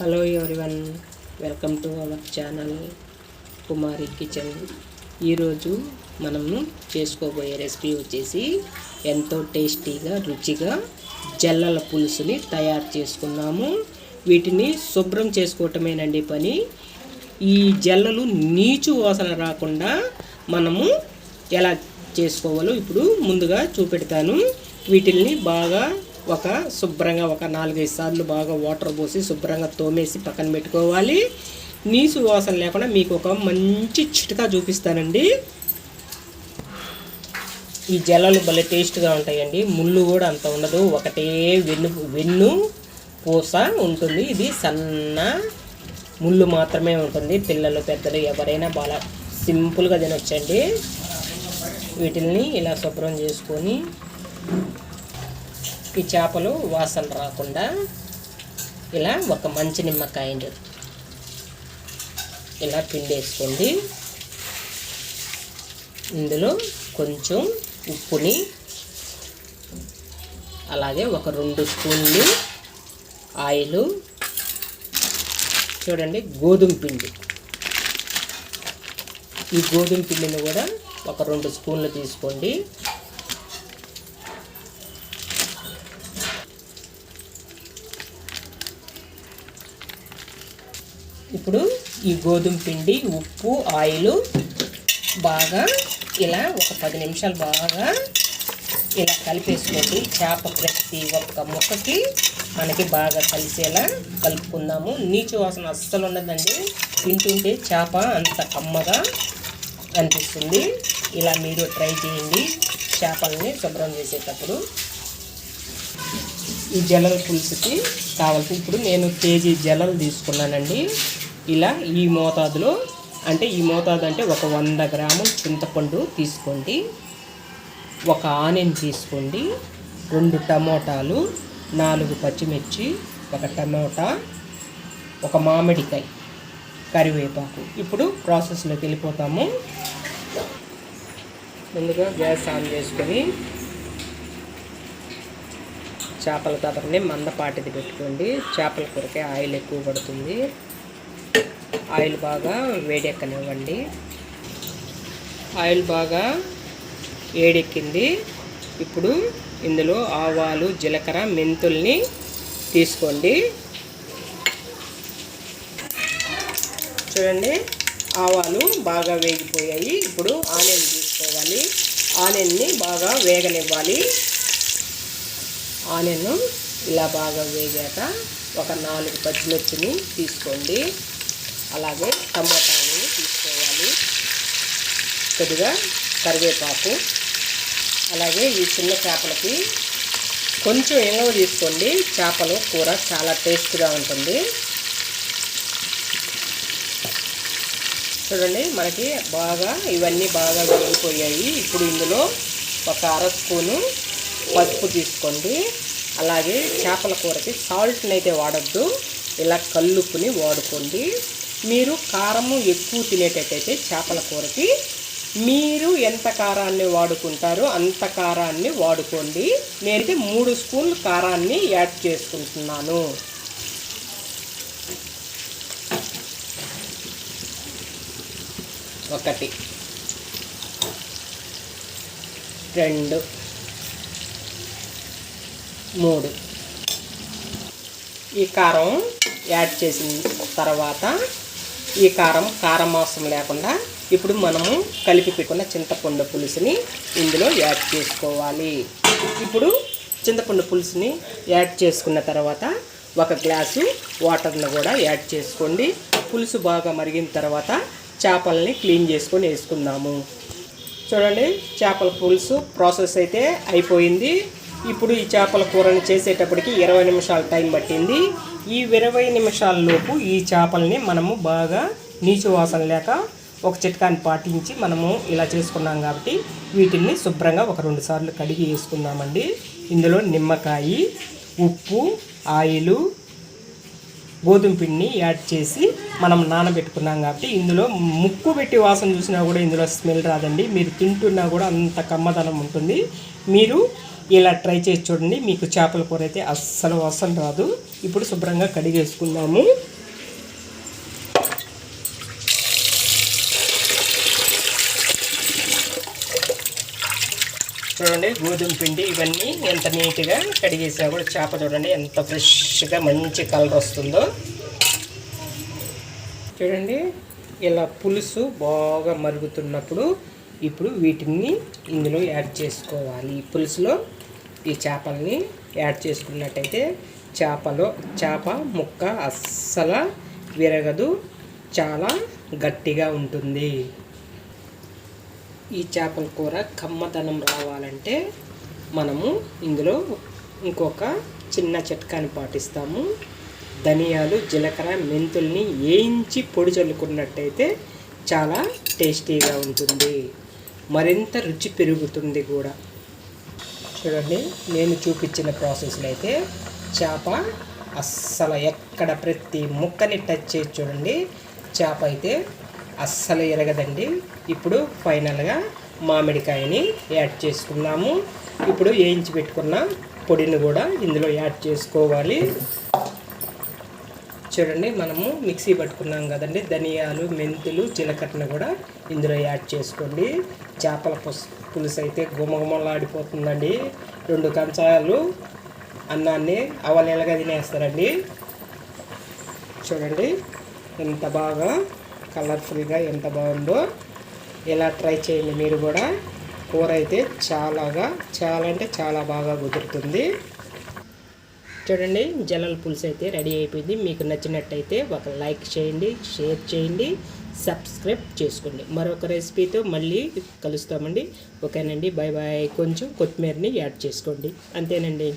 Hello everyone welcome to our channel Kumari kitchen ఈరోజు మనము చేసుకోబోయే రెసిపీ వచ్చేసి ఎంతో టేస్టీగా రుచిగా జల్లల పులుసుని తయారు చేసుకున్నాము. వీటిని శుభ్రం చేసుకోవటమేనండి పని. ఈ జల్లలు నీచు వాసన రాకుండా మనము ఎలా చేసుకోవాలో ఇప్పుడు ముందుగా చూపెడతాను. వీటిల్ని బాగా ఒక శుభ్రంగా ఒక నాలుగైదు సార్లు బాగా వాటర్ పోసి శుభ్రంగా తోమేసి పక్కన పెట్టుకోవాలి. నీసు వాసన లేకుండా మీకు ఒక మంచి చిటకా చూపిస్తానండి. ఈ జల్లలు భలే టేస్ట్గా ఉంటాయండి. ముళ్ళు కూడా అంత ఉండదు. ఒకటే వెన్ను వెన్ను పూస ఉంటుంది. ఇది సన్న ముళ్ళు మాత్రమే ఉంటుంది. పిల్లలు పెద్దలు ఎవరైనా బాగా సింపుల్గా తినొచ్చండి. వీటిల్ని ఇలా శుభ్రం చేసుకొని ఈ చేపలు వాసన రాకుండా ఇలా ఒక మంచి నిమ్మకాయని ఇలా పిండేసుకోండి. ఇందులో కొంచెం ఉప్పుని అలాగే ఒక రెండు స్పూన్లు ఆయిల్ చూడండి గోధుమ పిండి. ఈ గోధుమ పిండిని కూడా ఒక రెండు స్పూన్లు తీసుకోండి. ఇప్పుడు ఈ గోధుమ పిండి ఉప్పు ఆయిల్ బాగా ఇలా ఒక పది నిమిషాలు బాగా ఇలా కలిపేసుకోండి. చేప ప్రతి ఒక్క ముక్కకి మనకి బాగా కలిసేలా కలుపుకుందాము. నీచు వాసన అస్సలు ఉండదండి. తింటుంటే చేప అంత కమ్మగా అనిపిస్తుంది. ఇలా మీరు ట్రై చేయండి. చేపలని శుభ్రం చేసేటప్పుడు ఈ జలల పులుసుకి కావాల్సి ఇప్పుడు నేను కేజీ జలలు తీసుకున్నానండి. ఇలా ఈ మోతాదులో అంటే ఈ మోతాదు అంటే ఒక వంద గ్రాములు చింతపండు తీసుకోండి. ఒక ఆనియన్ తీసుకోండి. రెండు టమోటాలు నాలుగు పచ్చిమిర్చి ఒక టమోటా ఒక మామిడికాయ కరివేపాకు. ఇప్పుడు ప్రాసెస్లోకి వెళ్ళిపోతాము. ముందుగా గ్యాస్ ఆన్ చేసుకొని చేపల కదరని మందపాటిది పెట్టుకోండి. చేపల కూరకే ఆయిల్ ఎక్కువ పడుతుంది. ఆయిల్ బాగా వేడెక్కనివ్వండి. ఆయిల్ బాగా వేడెక్కింది ఇప్పుడు ఇందులో ఆవాలు జీలకర్ర మెంతుల్ని తీసుకోండి. చూడండి ఆవాలు బాగా వేగిపోయాయి. ఇప్పుడు ఆనియన్ తీసుకోవాలి. ఆనియన్ని బాగా వేగనివ్వాలి. ఆనియన్ ఇలా బాగా వేగాక ఒక నాలుగు పచ్చిమిర్చిని తీసుకోండి. అలాగే టమోటాలు తీసుకోవాలి. కొద్దిగా కరివేపాకు. అలాగే ఈ చిన్న చేపలకి కొంచెం ఎంగవ తీసుకోండి. చేపలు కూర చాలా టేస్ట్గా ఉంటుంది. చూడండి మనకి బాగా ఇవన్నీ బాగా వేగిపోయాయి. ఇప్పుడు ఇందులో ఒక అర స్పూను పసుపు తీసుకోండి. అలాగే చేపల కూరకి సాల్ట్ని అయితే వాడద్దు. ఇలా కల్లుప్పుని వాడుకోండి. మీరు కారము ఎక్కువ తినేటట్టయితే చేపల కూరకి మీరు ఎంత కారాన్ని వాడుకుంటారో అంత కారాన్ని వాడుకోండి. నేనైతే మూడు స్పూన్లు కారాన్ని యాడ్ చేసుకుంటున్నాను. ఒకటి రెండు మూడు. ఈ కారం యాడ్ చేసిన తర్వాత ఈ కారం కారం మాంసం లేకుండా ఇప్పుడు మనము కలిపి పెట్టుకున్న చింతపండు పులుసుని ఇందులో యాడ్ చేసుకోవాలి. ఇప్పుడు చింతపండు పులుసుని యాడ్ చేసుకున్న తర్వాత ఒక గ్లాసు వాటర్ను కూడా యాడ్ చేసుకోండి. పులుసు బాగా మరిగిన తర్వాత చేపలని క్లీన్ చేసుకొని వేసుకుందాము. చూడండి చేపల పులుసు ప్రాసెస్ అయితే అయిపోయింది. ఇప్పుడు ఈ చేపల కూరని చేసేటప్పటికి ఇరవై నిమిషాల టైం పట్టింది. ఈ ఇరవై నిమిషాల్లోపు ఈ చేపల్ని మనము బాగా నీచు వాసన లేక ఒక చిట్కాని పాటించి మనము ఇలా చేసుకున్నాం కాబట్టి వీటిని శుభ్రంగా ఒక రెండు సార్లు కడిగి వేసుకుందామండి. ఇందులో నిమ్మకాయ ఉప్పు ఆయిలు గోధుమ పిండిని యాడ్ చేసి మనం నానబెట్టుకున్నాం కాబట్టి ఇందులో ముక్కు పెట్టి వాసన చూసినా కూడా ఇందులో స్మెల్ రాదండి. మీరు తింటున్నా కూడా అంత కమ్మదనం ఉంటుంది. మీరు ఇలా ట్రై చేసి చూడండి. మీకు చేపల కూర అయితే అస్సలు వాసన రాదు. ఇప్పుడు శుభ్రంగా కడిగేసుకుందాము. చూడండి గోధుమ పిండి ఇవన్నీ ఎంత నీట్గా కడిగేసినా కూడా చేప చూడండి ఎంత ఫ్రెష్గా మంచి కలర్ వస్తుందో. చూడండి ఇలా పులుసు బాగా మరుగుతున్నప్పుడు ఇప్పుడు వీటిని ఇందులో యాడ్ చేసుకోవాలి. ఈ పులుసులో ఈ చేపల్ని యాడ్ చేసుకున్నట్టయితే చేపలో చేప ముక్క అస్సలు విరగదు. చాలా గట్టిగా ఉంటుంది. ఈ చేపల కూర కమ్మదనం రావాలంటే మనము ఇందులో ఇంకొక చిన్న చిట్కాని పాటిస్తాము. ధనియాలు జీలకర్ర మెంతుల్ని వేయించి పొడి చల్లుకున్నట్టయితే చాలా టేస్టీగా ఉంటుంది. మరింత రుచి పెరుగుతుంది కూడా. చూడండి నేను చూపించిన ప్రాసెస్లో అయితే చేప అస్సలు ఎక్కడ ప్రతి ముక్కని టచ్ చేసి చూడండి చేప అయితే అస్సలు ఎరగదండి. ఇప్పుడు ఫైనల్గా మామిడికాయని యాడ్ చేసుకున్నాము ఇప్పుడు వేయించి పెట్టుకున్న పొడిని కూడా ఇందులో యాడ్ చేసుకోవాలి. చూడండి మనము మిక్సీ పట్టుకున్నాం కదండి. ధనియాలు మెంతులు జీలకర్రను కూడా ఇందులో యాడ్ చేసుకోండి. చేపల పులుసు అయితే గుమగుమలాడిపోతుందండి. రెండు కంచాలు అన్నాన్ని అవలేలగా తినేస్తారండి. చూడండి ఎంత బాగా కలర్ఫుల్గా ఎంత బాగుందో. ఇలా ట్రై చేయండి మీరు కూడా. కూర అయితే చాలాగా చాలా అంటే చాలా బాగా కుదురుతుంది. చూడండి జలల పులుసు అయితే రెడీ అయిపోయింది. మీకు నచ్చినట్టయితే ఒక లైక్ చేయండి షేర్ చేయండి సబ్స్క్రైబ్ చేసుకోండి. మరొక రెసిపీతో మళ్ళీ కలుస్తామండి. ఓకేనండి బాయ్ బాయ్ కొంచెం కొత్తిమీరని యాడ్ చేసుకోండి. అంతేనండి.